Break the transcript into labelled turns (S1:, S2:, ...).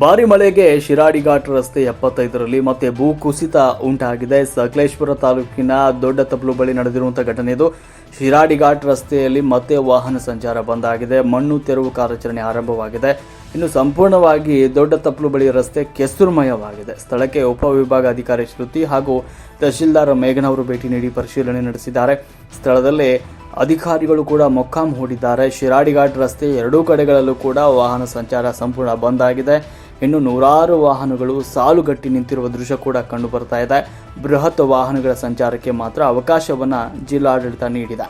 S1: ಭಾರಿ ಮಳೆಗೆ ಶಿರಾಡಿ ಘಾಟ್ ರಸ್ತೆ ಎಪ್ಪತ್ತೈದರಲ್ಲಿ ಮತ್ತೆ ಭೂ ಕುಸಿತ ಉಂಟಾಗಿದೆ. ಸಕಲೇಶ್ಪುರ ತಾಲೂಕಿನ ದೊಡ್ಡ ತಪ್ಪಲು ಬಳಿ ನಡೆದಿರುವಂತಹ ಘಟನೆ ಇದು. ಶಿರಾಡಿ ಘಾಟ್ ರಸ್ತೆಯಲ್ಲಿ ಮತ್ತೆ ವಾಹನ ಸಂಚಾರ ಬಂದಾಗಿದೆ ಮಣ್ಣು, ತೆರವು ಕಾರ್ಯಾಚರಣೆ ಆರಂಭವಾಗಿದೆ. ಇನ್ನು ಸಂಪೂರ್ಣವಾಗಿ ದೊಡ್ಡ ತಪ್ಪಲು ಬಳಿ ರಸ್ತೆ ಕೆಸರುಮಯವಾಗಿದೆ ಸ್ಥಳಕ್ಕೆ ಉಪವಿಭಾಗ ಅಧಿಕಾರಿ ಶ್ರುತಿ ಹಾಗೂ ತಹಶೀಲ್ದಾರ್ ಮೇಘನವರು ಭೇಟಿ ನೀಡಿ ಪರಿಶೀಲನೆ ನಡೆಸಿದ್ದಾರೆ. ಸ್ಥಳದಲ್ಲಿ ಅಧಿಕಾರಿಗಳು ಕೂಡ ಮೊಕ್ಕಾಂ ಹೂಡಿದ್ದಾರೆ. ಶಿರಾಡಿಘಾಟ್ ರಸ್ತೆ ಎರಡೂ ಕಡೆಗಳಲ್ಲೂ ಕೂಡ ವಾಹನ ಸಂಚಾರ ಸಂಪೂರ್ಣ ಬಂದ್ ಆಗಿದೆ. ಇನ್ನು ನೂರಾರು ವಾಹನಗಳು ಸಾಲುಗಟ್ಟಿ ನಿಂತಿರುವ ದೃಶ್ಯ ಕೂಡ ಕಂಡು ಬರ್ತಾ ಇದೆ. ಬೃಹತ್ ವಾಹನಗಳ ಸಂಚಾರಕ್ಕೆ ಮಾತ್ರ ಅವಕಾಶವನ್ನ ಜಿಲ್ಲಾಡಳಿತ ನೀಡಿದೆ.